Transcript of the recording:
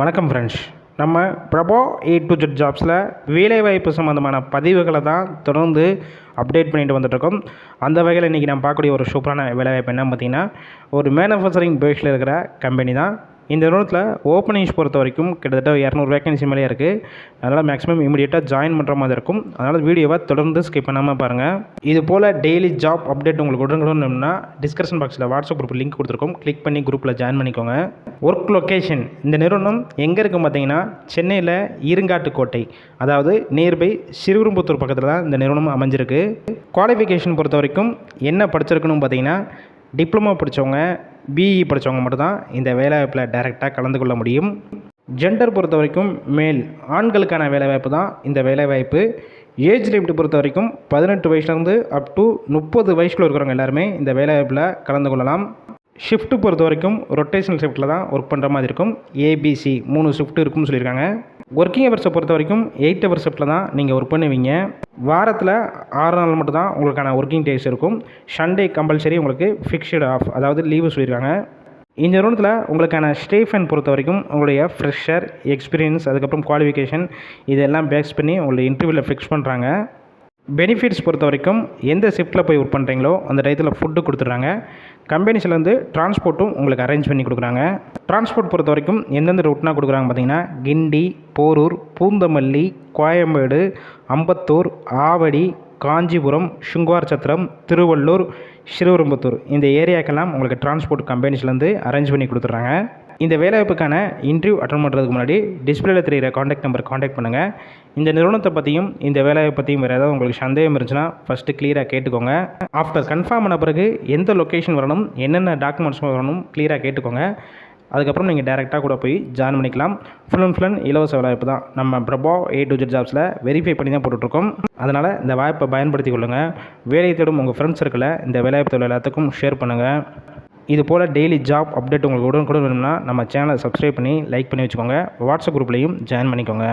வணக்கம் ஃப்ரெண்ட்ஸ் நம்ம பிரபோ ஏ டு ஜெட் ஜாப்ஸில் வேலைவாய்ப்பு சம்மந்தமான பதிவுகளை தான் தொடர்ந்து அப்டேட் பண்ணிட்டு வந்துட்டுருக்கோம். அந்த வகையில் இன்றைக்கி நம்ம பார்க்கக்கூடிய ஒரு சூப்பரான வேலைவாய்ப்பு என்ன பார்த்தீங்கன்னா ஒரு மேனுஃபேக்சரிங் பேஸில் இருக்கிற கம்பெனி தான். இந்த நிறுவனத்தில் ஓப்பனிங்ஸ் பொறுத்த வரைக்கும் கிட்டத்தட்ட இரநூறு வேகன்சி மேலே இருக்குது அதனால் மேக்ஸிமம் இமீடியட்டாக ஜாயின் பண்ணுற மாதிரி இருக்கும். அதனால் வீடியோவை தொடர்ந்து ஸ்கிப் பண்ணாமல் பாருங்கள் இது போல் டெய்லி ஜாப் அப்டேட் உங்களுக்கு உடனுக்குடனும்னா டிஸ்கிரிப்ஷன் பாக்ஸில் வாட்ஸ்அப் குரூப் லிங்க் கொடுத்துருக்கோம். கிளிக் பண்ணி குரூப்பில் ஜாயின் பண்ணிக்கோங்க. ஒர்க் லொக்கேஷன் இந்த நிறுவனம் எங்கே இருக்கும் பார்த்தீங்கன்னா சென்னையில் ஈருங்காட்டுக்கோட்டை அதாவது நியர்பை சிறுவிரும்புத்தூர் பக்கத்தில் தான் இந்த நிறுவனம் அமைஞ்சிருக்கு. குவாலிஃபிகேஷன் பொறுத்த வரைக்கும் என்ன படிச்சிருக்கணும் பார்த்தீங்கன்னா டிப்ளமோ படித்தவங்க பிஇ படித்தவங்க மட்டும்தான் இந்த வேலைவாய்ப்பில் டைரெக்டாக கலந்து கொள்ள முடியும். ஜெண்டர் பொறுத்த வரைக்கும் மேல் ஆண்களுக்கான வேலைவாய்ப்பு தான் இந்த வேலைவாய்ப்பு. ஏஜ் லிமிட் பொறுத்த வரைக்கும் பதினெட்டு வயசுலேருந்து அப் டு முப்பது வயசுக்குள்ள இருக்கிறவங்க எல்லாருமே இந்த வேலைவாய்ப்பில் கலந்து கொள்ளலாம் ஷிஃப்ட்டு பொறுத்த வரைக்கும் ரொட்டேஷனல் ஷிஃப்ட்டில் தான் ஒர்க் பண்ணுற மாதிரி இருக்கும். ஏபிசி மூணு ஷிஃப்ட் இருக்கும்னு சொல்லியிருக்காங்க. ஒர்க்கிங் ஹவர்ஸை பொறுத்த வரைக்கும் எயிட் ஹவர் ஷிஃப்ட்டில் தான் நீங்கள் ஒர்க் பண்ணுவீங்க. வாரத்தில் ஆறு நாள் மட்டும் தான் உங்களுக்கான ஒர்க்கிங் டேஸ் இருக்கும். சண்டே கம்பல்சரி உங்களுக்கு ஃபிக்ஸ்டு ஆஃப் அதாவது லீவு சொல்லியிருக்காங்க இந்த நிறுவனத்தில் உங்களுக்கான ஸ்டேஃபன் பொறுத்த வரைக்கும் உங்களுடைய ஃப்ரெஷர் எக்ஸ்பீரியன்ஸ் அதுக்கப்புறம் குவாலிஃபிகேஷன் இதெல்லாம் பேஸ் பண்ணி உங்களை இன்டர்வியூவில் ஃபிக்ஸ் பண்ணுறாங்க பெனிஃபிட்ஸ் பொறுத்த வரைக்கும் எந்த ஷிஃப்ட்டில் போய் ஒர்க் பண்ணுறீங்களோ அந்த டயத்தில் ஃபுட்டு கொடுத்துட்றாங்க. கம்பெனிஸ்லேருந்து டிரான்ஸ்போர்ட்டும் உங்களுக்கு அரேஞ்ச் பண்ணி கொடுக்குறாங்க. டிரான்ஸ்போர்ட் பொறுத்த வரைக்கும் எந்தெந்த ரூட்னா கொடுக்குறாங்க பார்த்தீங்கன்னா கிண்டி போரூர் பூந்தமல்லி கோயம்பேடு அம்பத்தூர் ஆவடி காஞ்சிபுரம் சுங்குவார் சத்திரம் திருவள்ளூர் ஸ்ரீவெரும்புத்தூர் இந்த ஏரியாக்கெல்லாம் உங்களுக்கு டிரான்ஸ்போர்ட் கம்பெனிஸ்லேருந்து அரேஞ்ச் பண்ணி கொடுத்துட்றாங்க. இந்த வேலைவாய்ப்புக்கான இன்டர்வியூ அட்டன் பண்ணுறதுக்கு முன்னாடி டிஸ்பிளேல தெரிகிற காண்டாக்ட் நம்பர் காண்டாக்ட் பண்ணுங்கள் இந்த நிறுவனத்தை பற்றியும் இந்த வேலையை பற்றியும் வேறு ஏதாவது உங்களுக்கு சந்தேகம் இருந்துச்சுன்னா ஃபஸ்ட்டு க்ளியராக கேட்டுக்கோங்க. ஆஃப்டர் கன்ஃபார்ம் ஆன பிறகு எந்த லொக்கேஷன் வரணும் என்னென்ன டாக்குமெண்ட்ஸ் வரணும் க்ளியராக கேட்டுக்கோங்க. அதுக்கப்புறம் நீங்கள் டேரெக்டாக கூட போய் ஜாயின் பண்ணிக்கலாம். ஃபுல் அண்ட் ஃபுல் அண்ட் இலவச வேலைவாய்ப்பு தான். நம்ம பிரபா ஏ டு ஜெட் ஜாப்ஸில் வெரிஃபை பண்ணி தான் போட்டுட்ருக்கோம். அதனால் இந்த வாய்ப்பை பயன்படுத்தி கொள்ளுங்கள் வேலையை தேடும் உங்கள் ஃப்ரெண்ட்ஸ் சர்க்கிளில் இந்த வேலைவாய்ப்பு தொழில் எல்லாத்துக்கும் ஷேர் பண்ணுங்கள் இது போல் டெய்லி ஜாப் அப்டேட் உங்களுக்கு உடனுக்குடன் வேணும்னா நம்ம சேனலை சப்ஸ்கிரைப் பண்ணி லைக் பண்ணி வச்சுக்கோங்க. வாட்ஸ்அப் குரூப்லேயும் ஜாயின் பண்ணிக்கோங்க.